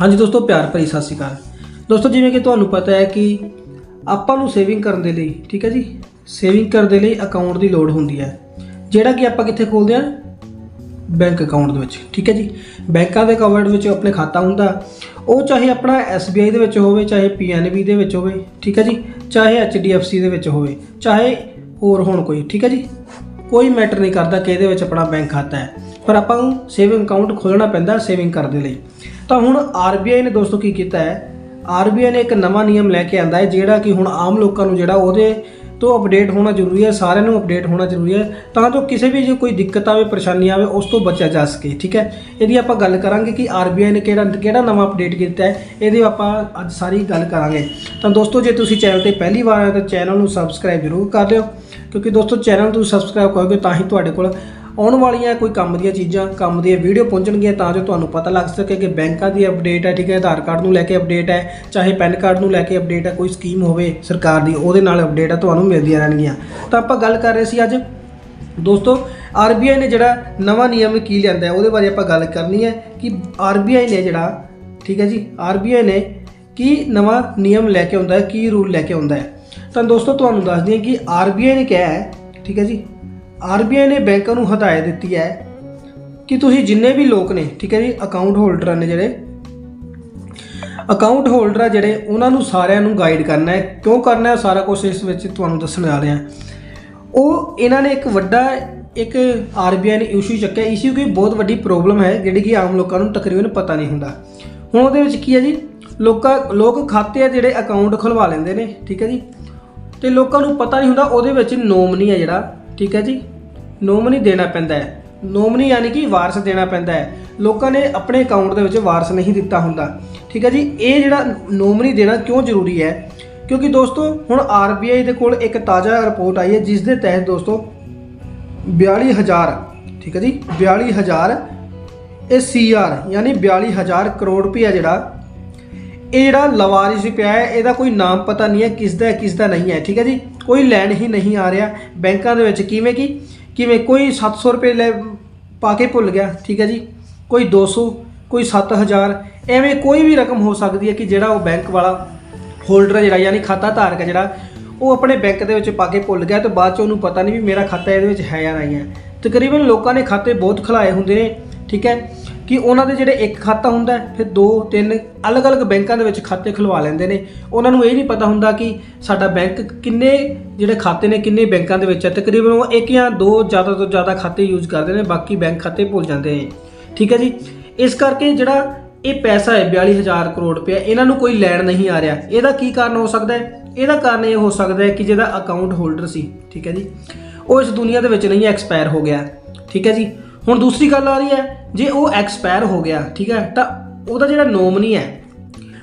ਹਾਂਜੀ ਦੋਸਤੋ, ਪਿਆਰ ਭਰੀ ਸਤਿ ਸ਼੍ਰੀ ਅਕਾਲ। ਦੋਸਤੋ, ਜਿਵੇਂ ਕਿ ਤੁਹਾਨੂੰ ਪਤਾ ਹੈ ਕਿ ਆਪਾਂ ਨੂੰ ਸੇਵਿੰਗ ਕਰਨ ਦੇ ਲਈ, ਠੀਕ ਹੈ ਜੀ? ਸੇਵਿੰਗ ਕਰਨ ਦੇ ਲਈ ਅਕਾਊਂਟ ਦੀ ਲੋੜ ਹੁੰਦੀ ਹੈ, ਜਿਹੜਾ ਕਿ ਆਪਾਂ ਕਿੱਥੇ ਖੋਲਦੇ ਹਾਂ? ਬੈਂਕ ਅਕਾਊਂਟ ਦੇ ਵਿੱਚ, ਠੀਕ ਹੈ ਜੀ? ਬੈਂਕਾਂ ਦੇ ਅਕਾਊਂਟ ਵਿੱਚ ਆਪਣੇ ਖਾਤਾ ਹੁੰਦਾ, ਉਹ ਚਾਹੇ ਆਪਣਾ SBI ਦੇ ਵਿੱਚ ਹੋਵੇ, ਚਾਹੇ PNB ਦੇ ਵਿੱਚ ਹੋਵੇ, ਠੀਕ ਹੈ ਜੀ? ਚਾਹੇ HDFC ਦੇ ਵਿੱਚ ਹੋਵੇ, ਚਾਹੇ ਹੋਰ ਹੋਣ ਕੋਈ, ਠੀਕ ਹੈ ਜੀ? ਕੋਈ ਮੈਟਰ ਨਹੀਂ ਕਰਦਾ ਕਿ ਇਹਦੇ ਵਿੱਚ ਆਪਣਾ ਬੈਂਕ ਖਾਤਾ ਹੈ। ਪਰ ਆਪਾਂ ਨੂੰ ਸੇਵਿੰਗ ਅਕਾਊਂਟ ਖੋਲਣਾ ਪੈਂਦਾ ਸੇਵਿੰਗ ਕਰਨ ਦੇ ਲਈ। ਤਾਂ ਹੁਣ RBI ਨੇ ਦੋਸਤੋ ਕੀ ਕੀਤਾ ਹੈ? RBI ਨੇ ਇੱਕ ਨਵਾਂ ਨਿਯਮ ਲੈ ਕੇ ਆਂਦਾ ਹੈ, ਜਿਹੜਾ ਕਿ ਹੁਣ ਆਮ ਲੋਕਾਂ ਨੂੰ ਜਿਹੜਾ ਉਹਦੇ ਤੋਂ ਅਪਡੇਟ ਹੋਣਾ ਜ਼ਰੂਰੀ ਹੈ, ਸਾਰਿਆਂ ਨੂੰ ਅਪਡੇਟ ਹੋਣਾ ਜ਼ਰੂਰੀ ਹੈ। ਤਾਂ ਜੋ ਕਿਸੇ ਵੀ ਜੇ ਕੋਈ ਦਿੱਕਤ ਆਵੇ, ਪਰੇਸ਼ਾਨੀ ਆਵੇ, ਉਸ ਤੋਂ ਬਚਿਆ ਜਾ ਸਕੇ, ਠੀਕ ਹੈ? ਇਹਦੀ ਆਪਾਂ ਗੱਲ ਕਰਾਂਗੇ ਕਿ RBI ਨੇ ਕਿਹੜਾ ਕਿਹੜਾ ਨਵਾਂ ਅਪਡੇਟ ਕੀਤਾ ਹੈ, ਇਹਦੀ ਆਪਾਂ ਅੱਜ ਸਾਰੀ ਗੱਲ ਕਰਾਂਗੇ। ਤਾਂ ਦੋਸਤੋ, ਜੇ ਤੁਸੀਂ ਚੈਨਲ ਤੇ ਪਹਿਲੀ ਵਾਰ ਆਏ ਤਾਂ ਚੈਨਲ ਨੂੰ ਸਬਸਕ੍ਰਾਈਬ ਜ਼ਰੂਰ ਕਰ ਲਿਓ, ਕਿਉਂਕਿ ਦੋਸਤੋ ਚੈਨਲ ਨੂੰ ਤੁਸੀਂ ਸਬਸਕ੍ਰਾਈਬ ਕਰੋਗੇ ਤਾਂ ਹੀ ਤੁਹਾਡੇ ਕੋਲ ਆਉਣ ਵਾਲੀਆਂ ਕੋਈ ਕੰਮ ਦੀਆਂ ਚੀਜ਼ਾਂ, ਕੰਮ ਦੀਆਂ ਵੀਡੀਓ ਪਹੁੰਚਣਗੀਆਂ ਤਾਂ ਜੋ ਤੁਹਾਨੂੰ ਪਤਾ ਲੱਗ ਸਕੇ ਕਿ ਬੈਂਕਾਂ ਦੀ ਅਪਡੇਟ ਹੈ, ਠੀਕ ਹੈ, ਆਧਾਰ ਕਾਰਡ ਨੂੰ ਲੈ ਕੇ ਅਪਡੇਟ ਹੈ, ਚਾਹੇ ਪੈਨ ਕਾਰਡ ਨੂੰ ਲੈ ਕੇ ਅਪਡੇਟ ਹੈ, ਕੋਈ ਸਕੀਮ ਹੋਵੇ ਸਰਕਾਰ ਦੀ, ਉਹਦੇ ਨਾਲ ਅਪਡੇਟ ਹੈ, ਤੁਹਾਨੂੰ ਮਿਲਦੀਆਂ ਰਹਿਣਗੀਆਂ। ਤਾਂ ਆਪਾਂ ਗੱਲ ਕਰ ਰਹੇ ਸੀ ਅੱਜ। ਦੋਸਤੋ ਆਰਬੀਆਈ ਨੇ ਜਿਹੜਾ ਨਵਾਂ ਨਿਯਮ ਕੀ ਲਿਆਂਦਾ ਹੈ, ਉਹਦੇ ਬਾਰੇ ਆਪਾਂ ਗੱਲ ਕਰਨੀ ਹੈ ਕਿ ਆਰਬੀਆਈ ਨੇ ਜਿਹੜਾ, ਠੀਕ ਹੈ ਜੀ ਆਰਬੀਆਈ ਨੇ ਕੀ ਨਵਾਂ ਨਿਯਮ ਲੈ ਕੇ ਆਉਂਦਾ ਹੈ, ਕੀ ਰੂਲ ਲੈ ਕੇ ਆਉਂਦਾ ਹੈ। ਤਾਂ ਦੋਸਤੋ, ਤੁਹਾਨੂੰ ਦੱਸ ਦਈਏ ਕਿ ਆਰਬੀਆਈ ਨੇ ਕਿਹਾ ਹੈ, ਠੀਕ ਹੈ ਜੀ ਆਰਬੀਆਈ ਨੇ ਬੈਂਕਾਂ ਨੂੰ ਹਦਾਇਤ ਦਿੱਤੀ ਹੈ ਕਿ ਤੁਸੀਂ ਜਿੰਨੇ ਵੀ ਲੋਕ ਨੇ, ਠੀਕ ਹੈ ਜੀ ਅਕਾਊਂਟ ਹੋਲਡਰ ਨੇ ਜਿਹੜੇ ਅਕਾਊਂਟ ਹੋਲਡਰ ਆ ਜਿਹੜੇ, ਉਹਨਾਂ ਨੂੰ ਸਾਰਿਆਂ ਨੂੰ ਗਾਈਡ ਕਰਨਾ ਹੈ। ਕਿਉਂ ਕਰਨਾ ਹੈ? ਸਾਰਾ ਕੁਝ ਇਸ ਵਿੱਚ ਤੁਹਾਨੂੰ ਦੱਸਣ ਆ ਰਿਹਾ ਉਹ ਇਹਨਾਂ ਨੇ ਇੱਕ ਵੱਡਾ, ਇੱਕ ਆਰਬੀਆਈ ਨੇ ਇਸ਼ੂ ਚੱਕਿਆ। ਇਸ਼ੂ ਕੋਈ ਬਹੁਤ ਵੱਡੀ ਪ੍ਰੋਬਲਮ ਹੈ, ਜਿਹੜੀ ਕਿ ਆਮ ਲੋਕਾਂ ਨੂੰ ਤਕਰੀਬਨ ਪਤਾ ਨਹੀਂ ਹੁੰਦਾ। ਹੁਣ ਉਹਦੇ ਵਿੱਚ ਕੀ ਹੈ ਜੀ? ਲੋਕਾਂ, ਲੋਕ ਖਾਤੇ ਆ ਜਿਹੜੇ ਅਕਾਊਂਟ ਖੁਲਵਾ ਲੈਂਦੇ ਨੇ, ਠੀਕ ਹੈ ਜੀ? ਤੇ ਲੋਕਾਂ ਨੂੰ ਪਤਾ ਨਹੀਂ ਹੁੰਦਾ, ਉਹਦੇ ਵਿੱਚ ਨੋਮਨੀ ਹੈ ਜਿਹੜਾ। ਠੀਕ ਹੈ ਜੀ? ਨੋਮਨੀ ਦੇਣਾ ਪੈਂਦਾ ਹੈ। ਨੋਮਨੀ ਯਾਨੀ ਕਿ ਵਾਰਸ ਦੇਣਾ ਪੈਂਦਾ ਹੈ। ਲੋਕਾਂ ਨੇ ਆਪਣੇ ਅਕਾਊਂਟ ਦੇ ਵਿੱਚ ਵਾਰਸ ਨਹੀਂ ਦਿੱਤਾ ਹੁੰਦਾ। ਠੀਕ ਹੈ ਜੀ? ਇਹ ਜਿਹੜਾ ਨੋਮਨੀ ਦੇਣਾ ਕਿਉਂ ਜ਼ਰੂਰੀ ਹੈ? ਕਿਉਂਕਿ ਦੋਸਤੋ, ਹੁਣ ਆਰਬੀਆਈ ਦੇ ਕੋਲ ਇੱਕ ਤਾਜ਼ਾ ਰਿਪੋਰਟ ਆਈ ਹੈ ਜਿਸ ਦੇ ਤਹਿਤ ਦੋਸਤੋ 42000 ਠੀਕ ਹੈ ਜੀ? 42000 ਇਹ ਸੀਆਰ ਯਾਨੀ 42000 ਕਰੋੜ ਰੁਪਇਆ ਜਿਹੜਾ ਇਹ ਜਿਹੜਾ ਲਵਾਰਿਸ ਪਿਆ ਹੈ, ਇਹਦਾ ਕੋਈ ਨਾਮ ਪਤਾ ਨਹੀਂ ਹੈ ਕਿਸ ਦਾ ਕਿਸ ਦਾ ਨਹੀਂ ਹੈ, ਠੀਕ ਹੈ ਜੀ? ਕੋਈ ਲੈਣ ਹੀ ਨਹੀਂ ਆ ਰਿਹਾ ਬੈਂਕਾਂ ਦੇ ਵਿੱਚ। ਕਿਵੇਂ ਕਿ? ਕਿਵੇਂ ਕੋਈ 700 ਰੁਪਏ ਲੈ ਪਾ ਕੇ ਭੁੱਲ ਗਿਆ, ਠੀਕ ਹੈ ਜੀ? ਕੋਈ 200 ਕੋਈ 7000 ਐਵੇਂ ਕੋਈ ਵੀ ਰਕਮ ਹੋ ਸਕਦੀ ਹੈ ਕਿ ਜਿਹੜਾ ਉਹ ਬੈਂਕ ਵਾਲਾ ਹੋਲਡਰ ਜਿਹੜਾ, ਯਾਨੀ ਖਾਤਾ ਧਾਰਕ ਹੈ ਜਿਹੜਾ, ਉਹ ਆਪਣੇ ਬੈਂਕ ਦੇ ਵਿੱਚ ਪਾ ਕੇ ਭੁੱਲ ਗਿਆ ਤੇ ਬਾਅਦ ਚ ਉਹਨੂੰ ਪਤਾ ਨਹੀਂ ਵੀ ਮੇਰਾ ਖਾਤਾ ਇਹਦੇ ਵਿੱਚ ਹੈ ਜਾਂ ਨਹੀਂ ਹੈ। ਤਕਰੀਬਨ ਲੋਕਾਂ ਨੇ ਖਾਤੇ ਬਹੁਤ ਖੁਲਾਏ ਹੁੰਦੇ ਨੇ, ਠੀਕ ਹੈ? ਕਿ ਉਹਨਾਂ ਦੇ ਜਿਹੜੇ ਇੱਕ ਖਾਤਾ ਹੁੰਦਾ ਫਿਰ ਦੋ, ਤਿੰਨ ਅਲੱਗ-ਅਲੱਗ ਬੈਂਕਾਂ ਦੇ ਵਿੱਚ ਖਾਤੇ ਖੁਲਵਾ ਲੈਂਦੇ ਨੇ। ਉਹਨਾਂ ਨੂੰ ਇਹ ਨਹੀਂ ਪਤਾ ਹੁੰਦਾ ਕਿ ਸਾਡਾ ਬੈਂਕ ਕਿੰਨੇ ਜਿਹੜੇ ਖਾਤੇ ਨੇ, ਕਿੰਨੇ ਬੈਂਕਾਂ ਦੇ ਵਿੱਚ ਹੈ। ਤਕਰੀਬਨ ਉਹ ਇੱਕ ਜਾਂ ਦੋ ਜ਼ਿਆਦਾ ਤੋਂ ਜ਼ਿਆਦਾ ਖਾਤੇ ਯੂਜ਼ ਕਰਦੇ ਨੇ, ਬਾਕੀ ਬੈਂਕ ਖਾਤੇ ਭੁੱਲ ਜਾਂਦੇ ਨੇ। ਠੀਕ ਹੈ ਜੀ? ਇਸ ਕਰਕੇ ਜਿਹੜਾ ਇਹ ਪੈਸਾ ਹੈ 42000 ਕਰੋੜ ਰੁਪਏ ਇਹਨਾਂ ਨੂੰ ਕੋਈ ਲੈਣ ਨਹੀਂ ਆ ਰਿਹਾ। ਇਹਦਾ ਕੀ ਕਾਰਨ ਹੋ ਸਕਦਾ ਹੈ? ਇਹਦਾ ਕਾਰਨ ਇਹ ਹੋ ਸਕਦਾ ਹੈ ਕਿ ਜਿਹਦਾ ਅਕਾਊਂਟ ਹੋਲਡਰ ਸੀ। ਠੀਕ ਹੈ ਜੀ? ਉਹ ਇਸ ਦੁਨੀਆ ਦੇ ਵਿੱਚ ਨਹੀਂ ਐਕਸਪਾਇਰ ਹੋ ਗਿਆ। ਠੀਕ ਹੈ ਜੀ? ਹੁਣ ਦੂਸਰੀ ਗੱਲ ਆ ਰਹੀ ਹੈ, ਜੇ ਉਹ ਐਕਸਪਾਇਰ ਹੋ ਗਿਆ, ਠੀਕ ਹੈ, ਤਾਂ ਉਹਦਾ ਜਿਹੜਾ ਨੋਮਨੀ ਹੈ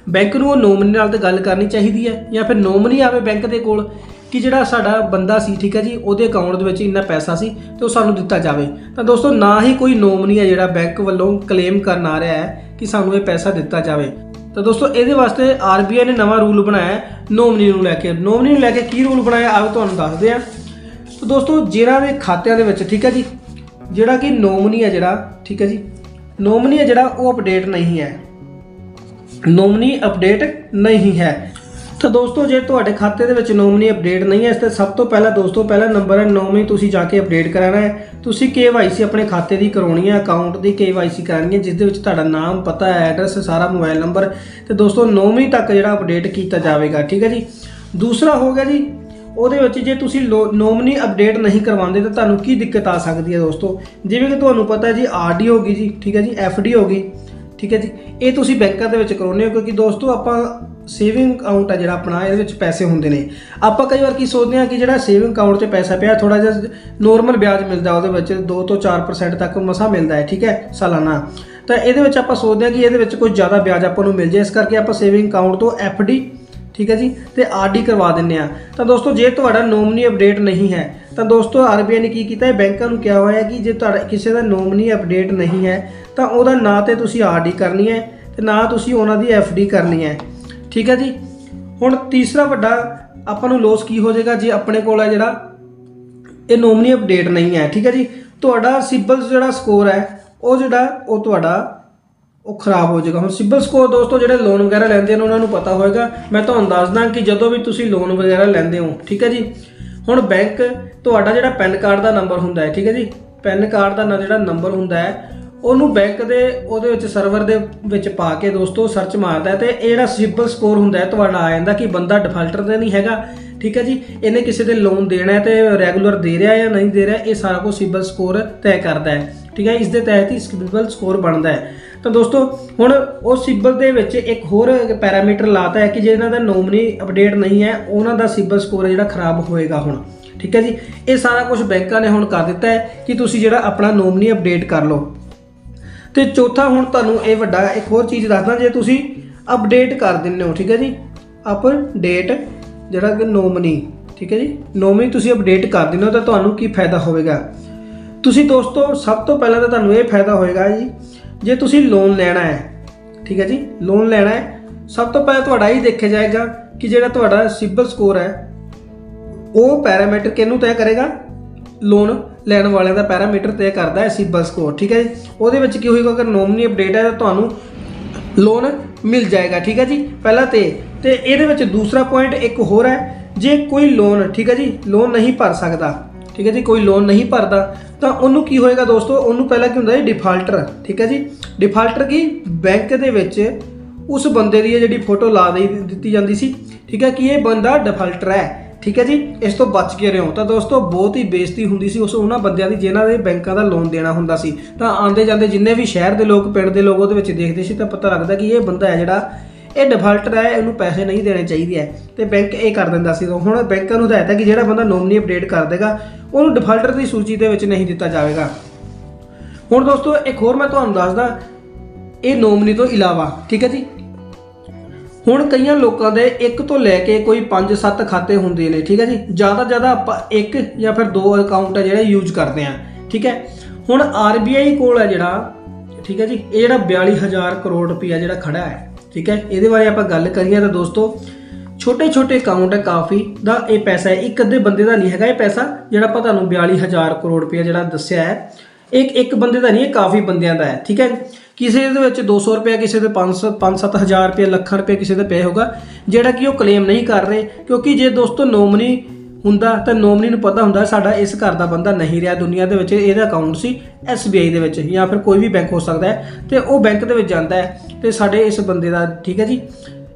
ਬੈਂਕ ਨੂੰ ਉਹ ਨੋਮਨੀ ਨਾਲ ਤੇ ਗੱਲ ਕਰਨੀ ਚਾਹੀਦੀ ਹੈ, ਜਾਂ ਫਿਰ ਨੋਮਨੀ ਆਵੇ ਬੈਂਕ ਦੇ ਕੋਲ ਕਿ ਜਿਹੜਾ ਸਾਡਾ ਬੰਦਾ ਸੀ, ਠੀਕ ਹੈ ਜੀ, ਉਹਦੇ ਅਕਾਊਂਟ ਦੇ ਵਿੱਚ ਇੰਨਾ ਪੈਸਾ ਸੀ ਤੇ ਉਹ ਸਾਨੂੰ ਦਿੱਤਾ ਜਾਵੇ। ਤਾਂ ਦੋਸਤੋ, ਨਾ ਹੀ ਕੋਈ ਨੋਮਨੀ ਹੈ ਜਿਹੜਾ ਬੈਂਕ ਵੱਲੋਂ ਕਲੇਮ ਕਰਨ ਆ ਰਿਹਾ ਹੈ ਕਿ ਸਾਨੂੰ ਇਹ ਪੈਸਾ ਦਿੱਤਾ ਜਾਵੇ। ਤਾਂ ਦੋਸਤੋ, ਇਹਦੇ ਵਾਸਤੇ ਆਰਬੀਆਈ ਨੇ ਨਵਾਂ ਰੂਲ ਬਣਾਇਆ ਨੋਮਨੀ ਨੂੰ ਲੈ ਕੇ। ਨੋਮਨੀ ਨੂੰ ਲੈ ਕੇ ਕੀ ਰੂਲ ਬਣਾਇਆ, ਆਓ ਤੁਹਾਨੂੰ ਦੱਸਦੇ ਆ ਤਾਂ ਦੋਸਤੋ ਜਿਹੜਾ ਦੇ ਖਾਤਿਆਂ ਦੇ ਵਿੱਚ, ਠੀਕ ਹੈ ਜੀ ਜਿਹੜਾ ਕਿ ਨੋਮਨੀ ਹੈ ਜਿਹੜਾ, ਠੀਕ ਹੈ ਜੀ? ਨੋਮਨੀ ਹੈ ਜਿਹੜਾ, ਉਹ ਅਪਡੇਟ ਨਹੀਂ ਹੈ। ਨੋਮਨੀ ਅਪਡੇਟ ਨਹੀਂ ਹੈ। ਤਾਂ ਦੋਸਤੋ, ਜੇ ਤੁਹਾਡੇ ਖਾਤੇ ਦੇ ਵਿੱਚ ਨੋਮਨੀ ਅਪਡੇਟ ਨਹੀਂ ਹੈ, ਇਸ ਤੇ ਸਭ ਤੋਂ ਪਹਿਲਾਂ ਦੋਸਤੋ, ਪਹਿਲਾ ਨੰਬਰ ਹੈ ਨੋਮਨੀ ਤੁਸੀਂ ਜਾ ਕੇ ਅਪਡੇਟ ਕਰਾਉਣਾ ਹੈ। ਤੁਸੀਂ KYC ਆਪਣੇ ਖਾਤੇ ਦੀ ਕਰਾਉਣੀ ਹੈ ਅਕਾਊਂਟ ਦੀ KYC ਕਰਾਉਣੀ ਹੈ, ਜਿਸ ਦੇ ਵਿੱਚ ਤੁਹਾਡਾ ਨਾਮ, ਪਤਾ ਹੈ ਐਡਰੈਸ ਸਾਰਾ ਮੋਬਾਈਲ ਨੰਬਰ ਤੇ ਦੋਸਤੋ ਨੋਮਨੀ ਤੱਕ ਜਿਹੜਾ ਅਪਡੇਟ ਕੀਤਾ ਜਾਵੇਗਾ, ਠੀਕ ਹੈ ਜੀ? ਦੂਸਰਾ ਹੋ ਗਿਆ ਜੀ ਉਹਦੇ ਵਿੱਚ ਜੇ ਤੁਸੀਂ ਨੋਮਨੀ ਅਪਡੇਟ ਨਹੀਂ ਕਰਵਾਉਂਦੇ ਤਾਂ ਤੁਹਾਨੂੰ ਕੀ ਦਿੱਕਤ ਆ ਸਕਦੀ ਹੈ ਦੋਸਤੋ? ਜਿਵੇਂ ਕਿ ਤੁਹਾਨੂੰ ਪਤਾ ਹੈ ਜੀ ਆਰਡੀ ਹੋ ਗਈ ਜੀ, ਠੀਕ ਹੈ ਜੀ ਐਫਡੀ ਹੋ ਗਈ, ਠੀਕ ਹੈ ਜੀ। ਇਹ ਤੁਸੀਂ ਬੈਂਕਾਂ ਦੇ ਵਿੱਚ ਕਰਾਉਂਦੇ ਹੋ ਕਿਉਂਕਿ ਦੋਸਤੋ ਆਪਾਂ ਸੇਵਿੰਗ ਅਕਾਊਂਟ ਹੈ ਜਿਹੜਾ ਆਪਣਾ, ਇਹਦੇ ਵਿੱਚ ਪੈਸੇ ਹੁੰਦੇ ਨੇ। ਆਪਾਂ ਕਈ ਵਾਰ ਕੀ ਸੋਚਦੇ ਹਾਂ ਕਿ ਜਿਹੜਾ ਸੇਵਿੰਗ ਅਕਾਊਂਟ 'ਚ ਪੈਸਾ ਪਿਆ ਥੋੜਾ ਜਿਹਾ ਨੋਰਮਲ ਵਿਆਜ ਮਿਲਦਾ ਉਹਦੇ ਵਿੱਚ 2 ਤੋਂ 4% ਤੱਕ ਮਸਾ ਮਿਲਦਾ ਹੈ, ਠੀਕ ਹੈ, ਸਾਲਾਨਾ। ਤਾਂ ਇਹਦੇ ਵਿੱਚ ਆਪਾਂ ਸੋਚਦੇ ਹਾਂ ਕਿ ਇਹਦੇ ਵਿੱਚ ਕੋਈ ਜ਼ਿਆਦਾ ਵਿਆਜ ਆਪਾਂ ਨੂੰ ਮਿਲ ਜਾਏ। ਇਸ ਕਰਕੇ ਆਪਾਂ ਸੇਵਿੰਗ ਅਕਾਊਂਟ ਤੋਂ ਐਫਡੀ ਠੀਕ ਹੈ ਜੀ? ਤੇ ਆਰਡੀ ਕਰਵਾ ਦਿੰਨੇ ਆ ਤਾਂ ਦੋਸਤੋ, ਜੇ ਤੁਹਾਡਾ ਨੋਮਨੀ ਅਪਡੇਟ ਨਹੀਂ ਹੈ, ਤਾਂ ਦੋਸਤੋ ਆਰਬੀਆਈ ਨੇ ਕੀ ਕੀਤਾ ਹੈ? ਬੈਂਕਾਂ ਨੂੰ ਕਿਹਾ ਹੋਇਆ ਕਿ ਜੇ ਤੁਹਾਡਾ ਕਿਸੇ ਦਾ ਨੋਮਨੀ ਅਪਡੇਟ ਨਹੀਂ ਹੈ, ਤਾਂ ਉਹਦਾ ਨਾ ਤੇ ਤੁਸੀਂ ਆਰਡੀ ਕਰਨੀ ਹੈ ਤੇ ਨਾ ਤੁਸੀਂ ਉਹਨਾਂ ਦੀ ਐਫਡੀ ਕਰਨੀ ਹੈ। ਠੀਕ ਹੈ ਜੀ? ਹੁਣ ਤੀਸਰਾ ਵੱਡਾ ਆਪਾਂ ਨੂੰ ਲੋਸ ਕੀ ਹੋ ਜਾਏਗਾ ਜੇ ਆਪਣੇ ਕੋਲ ਹੈ ਜਿਹੜਾ ਇਹ ਨੋਮਨੀ ਅਪਡੇਟ ਨਹੀਂ ਹੈ। ਠੀਕ ਹੈ ਜੀ? ਤੁਹਾਡਾ ਸਿਬਲ ਜਿਹੜਾ ਸਕੋਰ ਹੈ, ਉਹ ਜਿਹੜਾ ਉਹ ਤੁਹਾਡਾ ਉਹ ਖਰਾਬ ਹੋ ਜਾਏਗਾ। ਹੁਣ ਸਿਬਲ ਸਕੋਰ ਦੋਸਤੋ, ਜਿਹੜੇ ਲੋਨ ਵਗੈਰਾ ਲੈਂਦੇ ਨੇ, ਉਹਨਾਂ ਨੂੰ ਪਤਾ ਹੋਏਗਾ। ਮੈਂ ਤੁਹਾਨੂੰ ਦੱਸਦਾ ਕਿ ਜਦੋਂ ਵੀ ਤੁਸੀਂ ਲੋਨ ਵਗੈਰਾ ਲੈਂਦੇ ਹੋ, ਠੀਕ ਹੈ ਜੀ? ਹੁਣ ਬੈਂਕ ਤੁਹਾਡਾ ਜਿਹੜਾ ਪੈਨ ਕਾਰਡ ਦਾ ਨੰਬਰ ਹੁੰਦਾ ਹੈ, ਠੀਕ ਹੈ ਜੀ? ਪੈਨ ਕਾਰਡ ਦਾ ਜਿਹੜਾ ਨੰਬਰ ਹੁੰਦਾ ਹੈ, ਉਹਨੂੰ ਬੈਂਕ ਦੇ, ਉਹਦੇ ਵਿੱਚ ਸਰਵਰ ਦੇ ਵਿੱਚ ਪਾ ਕੇ ਦੋਸਤੋ ਸਰਚ ਮਾਰਦਾ ਹੈ ਤੇ ਇਹ ਜਿਹੜਾ ਸਿਬਲ ਸਕੋਰ ਹੁੰਦਾ ਹੈ, ਤੁਹਾਡਾ ਆ ਜਾਂਦਾ ਕਿ ਬੰਦਾ ਡਿਫਾਲਟਰ ਤੇ ਨਹੀਂ ਹੈਗਾ, ਠੀਕ ਹੈ ਜੀ? ਇਹਨੇ ਕਿਸੇ ਦੇ ਲੋਨ ਦੇਣਾ ਹੈ ਤੇ ਰੈਗੂਲਰ ਦੇ ਰਿਹਾ ਜਾਂ ਨਹੀਂ ਦੇ ਰਿਹਾ, ਇਹ ਸਾਰਾ ਕੁਝ ਸਿਬਲ ਸਕੋਰ ਤੈਅ ਕਰਦਾ ਹੈ, ਠੀਕ ਹੈ? ਇਸ ਦੇ ਤਹਿਤ ਹੀ ਸਿਬਲ ਸਕੋਰ ਬਣਦਾ ਹੈ। ਤਾਂ ਦੋਸਤੋ, ਹੁਣ ਉਹ ਸਿਬਲ ਦੇ ਵਿੱਚ ਇੱਕ ਹੋਰ ਪੈਰਾਮੀਟਰ ਲਾਤਾ ਹੈ ਕਿ ਜੇ ਇਹਨਾਂ ਦਾ ਨੋਮਨੀ ਅਪਡੇਟ ਨਹੀਂ ਹੈ, ਉਹਨਾਂ ਦਾ ਸਿਬਲ ਸਕੋਰ ਜਿਹੜਾ ਖਰਾਬ ਹੋਏਗਾ ਹੁਣ। ਠੀਕ ਹੈ ਜੀ? ਇਹ ਸਾਰਾ ਕੁਝ ਬੈਂਕਾਂ ਨੇ ਹੁਣ ਕਰ ਦਿੱਤਾ ਹੈ ਕਿ ਤੁਸੀਂ ਜਿਹੜਾ ਆਪਣਾ ਨੋਮਨੀ ਅਪਡੇਟ ਕਰ ਲਓ। ਤੇ ਚੌਥਾ ਹੁਣ ਤੁਹਾਨੂੰ ਇਹ ਵੱਡਾ ਇੱਕ ਹੋਰ ਚੀਜ਼ ਦੱਸਦਾ, ਜੇ ਤੁਸੀਂ ਅਪਡੇਟ ਕਰ ਦਿੰਦੇ ਹੋ, ਠੀਕ ਹੈ ਜੀ? ਅਪਡੇਟ ਜਿਹੜਾ ਕਿ ਨੋਮਨੀ, ਠੀਕ ਹੈ ਜੀ? ਨੋਮਨੀ ਤੁਸੀਂ ਅਪਡੇਟ ਕਰ ਦਿੰਦੇ ਹੋ ਤਾਂ ਤੁਹਾਨੂੰ ਕੀ ਫਾਇਦਾ ਹੋਵੇਗਾ? ਤੁਸੀਂ ਦੋਸਤੋ, ਸਭ ਤੋਂ ਪਹਿਲਾਂ ਤਾਂ ਤੁਹਾਨੂੰ ਇਹ ਫਾਇਦਾ ਹੋਏਗਾ ਜੀ ਜੇ ਤੁਸੀਂ ਲੋਨ ਲੈਣਾ ਹੈ, ਠੀਕ ਹੈ ਜੀ? ਲੋਨ ਲੈਣਾ ਹੈ, ਸਭ ਤੋਂ ਪਹਿਲਾਂ ਤੁਹਾਡਾ ਇਹ ਦੇਖਿਆ ਜਾਏਗਾ ਕਿ ਜਿਹੜਾ ਤੁਹਾਡਾ ਸਿਬਲ ਸਕੋਰ ਹੈ, ਉਹ ਪੈਰਾਮੀਟਰ ਕਿਹਨੂੰ ਤੈਅ ਕਰੇਗਾ? ਲੋਨ ਲੈਣ ਵਾਲਿਆਂ ਦਾ ਪੈਰਾਮੀਟਰ ਤੈਅ ਕਰਦਾ ਹੈ ਸਿਬਲ ਸਕੋਰ, ਠੀਕ ਹੈ ਜੀ? ਉਹਦੇ ਵਿੱਚ ਕੀ ਹੋਏਗਾ, ਅਗਰ ਨੋਮਨੀ ਅਪਡੇਟ ਹੈ ਤਾਂ ਤੁਹਾਨੂੰ ਲੋਨ ਮਿਲ ਜਾਏਗਾ, ਠੀਕ ਹੈ ਜੀ? ਪਹਿਲਾ ਤੇ ਤੇ ਇਹਦੇ ਵਿੱਚ ਦੂਸਰਾ ਪੁਆਇੰਟ ਇੱਕ ਹੋਰ ਹੈ, ਜੇ ਕੋਈ ਲੋਨ ਠੀਕ ਹੈ ਜੀ? ਲੋਨ ਨਹੀਂ ਭਰ ਸਕਦਾ ਠੀਕ ਹੈ ਜੀ, ਕੋਈ ਲੋਨ ਨਹੀਂ ਭਰਦਾ, ਤਾਂ ਉਹਨੂੰ ਕੀ ਹੋਏਗਾ ਦੋਸਤੋ? ਉਹਨੂੰ ਪਹਿਲਾਂ ਕੀ ਹੁੰਦਾ ਜੀ ਡਿਫਾਲਟਰ ਠੀਕ ਹੈ ਜੀ? ਡਿਫਾਲਟਰ ਕੀ? ਬੈਂਕ ਦੇ ਵਿੱਚ ਉਸ ਬੰਦੇ ਦੀ ਇਹ ਜਿਹੜੀ ਫੋਟੋ ਲਾ ਦੇ ਦਿੱਤੀ ਜਾਂਦੀ ਸੀ, ਠੀਕ ਹੈ ਕਿ ਇਹ ਬੰਦਾ ਡਿਫਾਲਟਰ ਹੈ, ਠੀਕ ਹੈ ਜੀ? ਇਸ ਤੋਂ ਬਚ ਕੇ ਰਹੋ। ਤਾਂ ਦੋਸਤੋ, ਬਹੁਤ ਹੀ ਬੇਇੱਜ਼ਤੀ ਹੁੰਦੀ ਸੀ ਉਸ ਉਹਨਾਂ ਬੰਦਿਆਂ ਦੀ ਜਿਨ੍ਹਾਂ ਦੇ ਬੈਂਕਾਂ ਦਾ ਲੋਨ ਦੇਣਾ ਹੁੰਦਾ ਸੀ। ਤਾਂ ਆਂਦੇ ਜਾਂਦੇ ਜਿੰਨੇ ਵੀ ਸ਼ਹਿਰ ਦੇ ਲੋਕ, ਪਿੰਡ ਦੇ ਲੋਕ ਉਹਦੇ ਵਿੱਚ ਦੇਖਦੇ ਸੀ, ਤਾਂ ਪਤਾ ਲੱਗਦਾ ਕਿ ਇਹ ਬੰਦਾ ਹੈ ਜਿਹੜਾ ਇਹ ਡਿਫਾਲਟਰ ਹੈ, ਇਹਨੂੰ ਪੈਸੇ ਨਹੀਂ ਦੇਣੇ ਚਾਹੀਦੇ ਹੈ ਤੇ ਬੈਂਕ ਇਹ ਕਰ ਦਿੰਦਾ ਸੀ ਹੁਣ ਬੈਂਕਾਂ ਨੂੰ ਹਦਾਇਤ ਹੈ ਕਿ ਜਿਹੜਾ ਬੰਦਾ ਨੋਮਨੀ ਅਪਡੇਟ ਕਰ ਦੇਗਾ, ਉਹਨੂੰ ਡਿਫਾਲਟਰ ਦੀ ਸੂਚੀ ਦੇ ਵਿੱਚ ਨਹੀਂ ਦਿੱਤਾ ਜਾਵੇਗਾ। ਹੁਣ ਦੋਸਤੋ, ਇੱਕ ਹੋਰ ਮੈਂ ਤੁਹਾਨੂੰ ਦੱਸਦਾ, ਇਹ ਨੋਮਨੀ ਤੋਂ ਇਲਾਵਾ, ਠੀਕ ਹੈ ਜੀ? ਹੁਣ ਕਈਆਂ ਲੋਕਾਂ ਦੇ ਇੱਕ ਤੋਂ ਲੈ ਕੇ ਕੋਈ 5-7 ਖਾਤੇ ਹੁੰਦੇ ਨੇ, ਠੀਕ ਹੈ ਜੀ? ਜ਼ਿਆਦਾ ਜ਼ਿਆਦਾ ਆਪਾਂ ਇੱਕ ਜਾਂ ਫਿਰ ਦੋ ਅਕਾਊਂਟ ਹੈ ਜਿਹੜੇ ਯੂਜ਼ ਕਰਦੇ ਆ, ਠੀਕ ਹੈ? ਹੁਣ RBI ਕੋਲ ਹੈ ਜਿਹੜਾ, ਠੀਕ ਹੈ ਜੀ? ਇਹ ਜਿਹੜਾ 42000 ਕਰੋੜ ਰੁਪਇਆ ਜਿਹੜਾ ਖੜਾ ਹੈ ਠੀਕ ਹੈ? ਇਹਦੇ ਬਾਰੇ ਆਪਾਂ ਗੱਲ ਕਰੀਏ ਤਾਂ ਦੋਸਤੋ ਛੋਟੇ ਛੋਟੇ ਅਕਾਊਂਟ ਹੈ ਕਾਫੀ ਦਾ, ਇਹ ਪੈਸਾ ਹੈ। ਇੱਕ ਅੱਧੇ ਬੰਦੇ ਦਾ ਨਹੀਂ ਹੈਗਾ ਇਹ ਪੈਸਾ, ਜਿਹੜਾ ਆਪਾਂ ਤੁਹਾਨੂੰ 42000 ਕਰੋੜ ਰੁਪਇਆ ਜਿਹੜਾ ਦੱਸਿਆ ਹੈ। ਇੱਕ ਇੱਕ ਬੰਦੇ ਦਾ ਨਹੀਂ, ਇਹ ਕਾਫੀ ਬੰਦਿਆਂ ਦਾ ਹੈ। ਠੀਕ ਹੈ? ਕਿਸੇ ਦੇ ਵਿੱਚ 200 ਰੁਪਏ ਕਿਸੇ ਦੇ 5 5-7000 ਰੁਪਏ ਲੱਖਾਂ ਰੁਪਏ ਕਿਸੇ ਦੇ ਪਏ ਹੋਗਾ ਜਿਹੜਾ ਕਿ ਉਹ ਕਲੇਮ ਨਹੀਂ ਕਰ ਰਹੇ, ਕਿਉਂਕਿ ਜੇ ਦੋਸਤੋ ਨੋਮਨੀ ਹੁੰਦਾ ਤਾਂ ਨੋਮਨੀ ਨੂੰ ਪਤਾ ਹੁੰਦਾ ਸਾਡਾ ਇਸ ਘਰ ਦਾ ਬੰਦਾ ਨਹੀਂ ਰਿਹਾ, ਦੁਨੀਆ ਦੇ ਵਿੱਚ ਇਹਦਾ ਅਕਾਊਂਟ ਸੀ SBI ਦੇ ਵਿੱਚ ਜਾਂ ਫਿਰ ਕੋਈ ਵੀ ਬੈਂਕ ਹੋ ਸਕਦਾ ਹੈ ਤੇ ਉਹ ਬੈਂਕ ਦੇ ਵਿੱਚ ਜਾਂਦਾ ਹੈ ਤੇ ਸਾਡੇ ਇਸ ਬੰਦੇ ਦਾ, ਠੀਕ ਹੈ ਜੀ?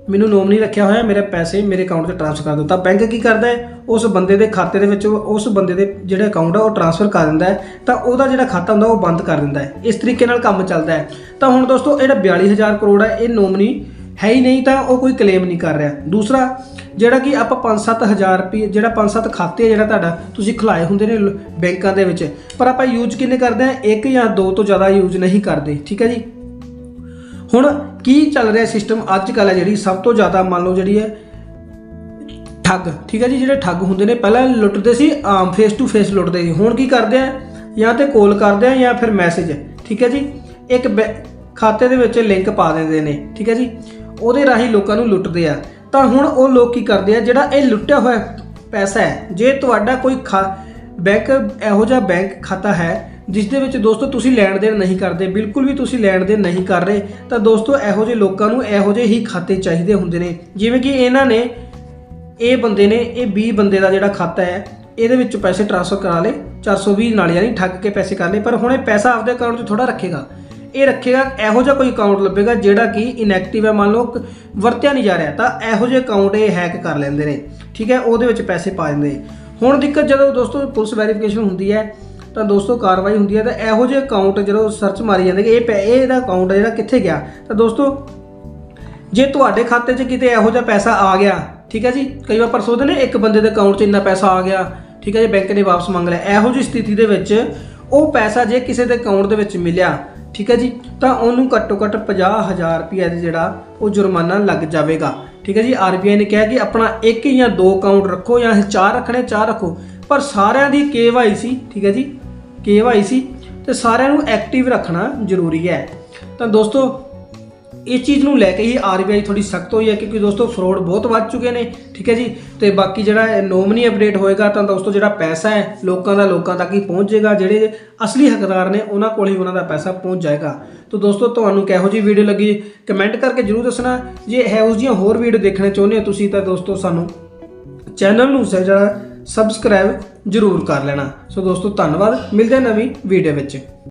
ਮੈਨੂੰ ਨੋਮਨੀ ਰੱਖਿਆ ਹੋਇਆ, ਮੇਰੇ ਪੈਸੇ ਮੇਰੇ ਅਕਾਊਂਟ 'ਤੇ ਟ੍ਰਾਂਸਫਰ ਕਰ ਦਿਓ ਤਾਂ ਬੈਂਕ ਕੀ ਕਰਦਾ ਹੈ? ਉਸ ਬੰਦੇ ਦੇ ਖਾਤੇ ਦੇ ਵਿੱਚ ਉਸ ਬੰਦੇ ਦੇ ਜਿਹੜੇ ਅਕਾਊਂਟ ਆ ਉਹ ਟ੍ਰਾਂਸਫਰ ਕਰ ਦਿੰਦਾ ਹੈ, ਤਾਂ ਉਹਦਾ ਜਿਹੜਾ ਖਾਤਾ ਹੁੰਦਾ ਉਹ ਬੰਦ ਕਰ ਦਿੰਦਾ ਹੈ। ਇਸ ਤਰੀਕੇ ਨਾਲ ਕੰਮ ਚੱਲਦਾ ਹੈ। ਤਾਂ ਹੁਣ ਦੋਸਤੋ, ਇਹ ਜਿਹੜਾ 42000 ਕਰੋੜ ਹੈ, ਇਹ ਨੋਮਨੀ ਹੈ ਹੀ ਨਹੀਂ ਤਾਂ ਉਹ ਕੋਈ ਕਲੇਮ ਨਹੀਂ ਕਰ ਰਿਹਾ। ਦੂਸਰਾ, ਜਿਹੜਾ ਕਿ ਆਪਾਂ 5-7000 ਰੁਪਏ ਜਿਹੜਾ 5-7 ਖਾਤੇ ਜਿਹੜਾ ਤੁਹਾਡਾ, ਤੁਸੀਂ ਖੁਲਾਏ ਹੁੰਦੇ ਨੇ ਲ- ਬੈਂਕਾਂ ਦੇ ਵਿੱਚ। ਪਰ ਆਪਾਂ ਯੂਜ਼ ਕਿੰਨੇ ਕਰਦੇ ਆ ਇੱਕ ਜਾਂ ਦੋ ਤੋਂ ਜ਼ਿਆਦਾ ਯੂਜ਼ ਨਹੀਂ ਕਰਦੇ। ਠੀਕ ਹੈ ਜੀ? ਹੁਣ ਕੀ ਚੱਲ ਰਿਹਾ ਸਿਸਟਮ ਅੱਜ ਕੱਲ੍ਹ ਹੈ ਜਿਹੜੀ? ਸਭ ਤੋਂ ਜ਼ਿਆਦਾ ਮੰਨ ਲਓ ਜਿਹੜੀ ਹੈ, ਠੱਗ। ਠੀਕ ਹੈ ਜੀ? ਜਿਹੜੇ ਠੱਗ ਹੁੰਦੇ ਨੇ, ਪਹਿਲਾਂ ਲੁੱਟਦੇ ਸੀ, ਆਮ ਫੇਸ ਟੂ ਫੇਸ ਲੁੱਟਦੇ ਸੀ। ਹੁਣ ਕੀ ਕਰਦੇ ਆ? ਜਾਂ ਤੇ ਕਾਲ ਕਰਦੇ ਆ ਜਾਂ ਫਿਰ ਮੈਸੇਜ ਠੀਕ ਹੈ ਜੀ? ਇੱਕ ਬੈ- ਖਾਤੇ ਦੇ ਵਿੱਚ ਲਿੰਕ ਪਾ ਦਿੰਦੇ ਨੇ। ਠੀਕ ਹੈ ਜੀ? ਉਹਦੇ ਰਾਹੀਂ ਲੋਕਾਂ ਨੂੰ ਲੁੱਟਦੇ ਆ। ਤਾਂ ਹੁਣ ਉਹ ਲੋਕ ਕੀ ਕਰਦੇ ਆ? ਜਿਹੜਾ ਇਹ ਲੁੱਟਿਆ ਹੋਇਆ ਪੈਸਾ ਹੈ, ਜੇ ਤੁਹਾਡਾ ਕੋਈ ਖਾ, ਬੈਂਕ, ਇਹੋ ਜਿਹਾ ਬੈਂਕ ਖਾਤਾ ਹੈ, ਜਿਸ ਦੇ ਵਿੱਚ ਦੋਸਤੋ ਤੁਸੀਂ ਲੈਣ ਦੇਣ ਨਹੀਂ ਕਰਦੇ, ਬਿਲਕੁਲ ਵੀ ਤੁਸੀਂ ਲੈਣ ਦੇਣ ਨਹੀਂ ਕਰ ਰਹੇ, ਤਾਂ ਦੋਸਤੋ ਇਹੋ ਜਿਹੇ ਲੋਕਾਂ ਨੂੰ ਇਹੋ ਜਿਹੇ ਹੀ ਖਾਤੇ ਚਾਹੀਦੇ ਹੁੰਦੇ ਨੇ। ਜਿਵੇਂ ਕਿ ਇਹਨਾਂ ਨੇ, ਇਹ ਬੰਦੇ ਨੇ, ਇਹ 20 ਬੰਦੇ ਦਾ ਜਿਹੜਾ ਖਾਤਾ ਹੈ, ਇਹਦੇ ਵਿੱਚ ਪੈਸੇ ਟ੍ਰਾਂਸਫਰ ਕਰਾ ਲੇ 420 ਨਾਲ ਯਾਨੀ ਠੱਗ ਕੇ ਪੈਸੇ ਕਰ ਲਏ, ਪਰ ਹੁਣ ਇਹ ਪੈਸਾ ਆਪਦੇ ਅਕਾਊਂਟ 'ਚ ਥੋੜਾ ਰੱਖੇਗਾ। ਇਹ ਰੱਖੇਗਾ, ਇਹੋ ਜਿਹਾ ਕੋਈ ਅਕਾਊਂਟ ਲੱਭੇਗਾ ਜਿਹੜਾ ਕਿ ਇਨਐਕਟਿਵ ਹੈ, ਮੰਨ ਲਓ ਵਰਤਿਆ ਨਹੀਂ ਜਾ ਰਿਹਾ, ਤਾਂ ਇਹੋ ਜਿਹੇ ਅਕਾਊਂਟ ਇਹ ਹੈਕ ਕਰ ਲੈਂਦੇ ਨੇ, ਠੀਕ ਹੈ, ਉਹਦੇ ਵਿੱਚ ਪੈਸੇ ਪਾ ਦਿੰਦੇ ਹੁਣ ਦਿੱਕਤ ਜਦੋਂ ਦੋਸਤੋ ਪੁਲਿਸ ਵੈਰੀਫਿਕੇਸ਼ਨ ਹੁੰਦੀ ਹੈ, ਤਾਂ ਦੋਸਤੋ ਕਾਰਵਾਈ ਹੁੰਦੀ ਹੈ, ਤਾਂ ਇਹੋ ਜਿਹੇ ਅਕਾਊਂਟ ਜਦੋਂ ਸਰਚ ਮਾਰੀ ਜਾਂਦੇ ਕਿ ਇਹ ਪੈ- ਇਹ ਇਹਦਾ ਅਕਾਊਂਟ ਜਿਹੜਾ ਕਿੱਥੇ ਗਿਆ? ਤਾਂ ਦੋਸਤੋ, ਜੇ ਤੁਹਾਡੇ ਖਾਤੇ 'ਚ ਕਿਤੇ ਇਹੋ ਜਿਹਾ ਪੈਸਾ ਆ ਗਿਆ, ਠੀਕ ਹੈ ਜੀ, ਕਈ ਵਾਰ ਪਰ ਸੋਚਦੇ ਨੇ, ਇੱਕ ਬੰਦੇ ਦੇ ਅਕਾਊਂਟ 'ਚ ਇੰਨਾ ਪੈਸਾ ਆ ਗਿਆ, ਠੀਕ ਹੈ ਜੀ ਬੈਂਕ ਨੇ ਵਾਪਸ ਮੰਗ ਲਿਆ, ਇਹੋ ਜਿਹੀ ਸਥਿਤੀ ਦੇ ਵਿੱਚ ਉਹ ਪੈਸਾ ਜੇ ਕਿਸੇ ਦੇ ਅਕਾਊਂਟ ਦੇ ਵਿੱਚ ਮਿਲਿਆ ਠੀਕ ਹੈ ਜੀ? ਤਾਂ ਉਹਨੂੰ ਘੱਟੋ ਘੱਟ 50000 ਰੁਪਏ ਦੇ ਜਿਹੜਾ ਉਹ ਜੁਰਮਾਨਾ ਲੱਗ ਜਾਵੇਗਾ। ਠੀਕ ਹੈ ਜੀ? ਆਰਬੀਆਈ ਨੇ ਕਿਹਾ ਕਿ ਆਪਣਾ ਇੱਕ ਜਾਂ ਦੋ ਅਕਾਊਂਟ ਰੱਖੋ ਜਾਂ ਚਾਰ ਰੱਖਣੇ, ਚਾਰ ਰੱਖੋ। ਪਰ ਸਾਰਿਆਂ ਦੀ KYC, ਠੀਕ ਹੈ ਜੀ? KYC ਤੇ ਸਾਰਿਆਂ ਨੂੰ ਐਕਟਿਵ ਰੱਖਣਾ ਜ਼ਰੂਰੀ ਹੈ। ਤਾਂ ਦੋਸਤੋ ਇਸ ਚੀਜ਼ ਨੂੰ ਲੈ ਕੇ ਹੀ ਆਰਬੀਆਈ ਥੋੜੀ ਸਖਤ ਹੋਈ ਹੈ ਕਿਉਂਕਿ ਦੋਸਤੋ ਫਰੋਡ ਬਹੁਤ ਵੱਧ ਚੁੱਕੇ ਨੇ, ਠੀਕ ਹੈ ਜੀ? ਤੇ ਬਾਕੀ ਜਿਹੜਾ ਨੋਮਨੀ ਅਪਡੇਟ ਹੋਏਗਾ ਤਾਂ ਦੋਸਤੋ ਜਿਹੜਾ ਪੈਸਾ ਹੈ, ਲੋਕਾਂ ਦਾ ਲੋਕਾਂ ਤੱਕ ਹੀ ਪਹੁੰਚ ਜਾਏਗਾ ਜਿਹੜੇ ਅਸਲੀ ਹੱਕਦਾਰ ਨੇ ਉਹਨਾਂ ਕੋਲ ਹੀ ਉਹਨਾਂ ਦਾ ਪੈਸਾ ਪਹੁੰਚ ਜਾਏਗਾ। ਤਾਂ ਦੋਸਤੋ ਤੁਹਾਨੂੰ ਕਿਹੋ ਜਿਹੀ ਵੀਡੀਓ ਲੱਗੀ ਕਮੈਂਟ ਕਰਕੇ ਜਰੂਰ ਦੱਸਣਾ। ਜੇ ਇਹੋ ਜਿਹੀਆਂ ਹੋਰ ਵੀਡੀਓ ਦੇਖਣਾ ਚਾਹੁੰਦੇ ਹੋ ਤੁਸੀਂ ਤਾਂ ਦੋਸਤੋ ਸਾਨੂੰ ਚੈਨਲ ਨੂੰ ਜਿਹੜਾ ਸਬਸਕ੍ਰਾਈਬ ਜਰੂਰ ਕਰ ਲੈਣਾ। ਸੋ ਦੋਸਤੋ ਧੰਨਵਾਦ, ਮਿਲਦੇ ਨਵੀਂ ਵੀਡੀਓ ਵਿੱਚ।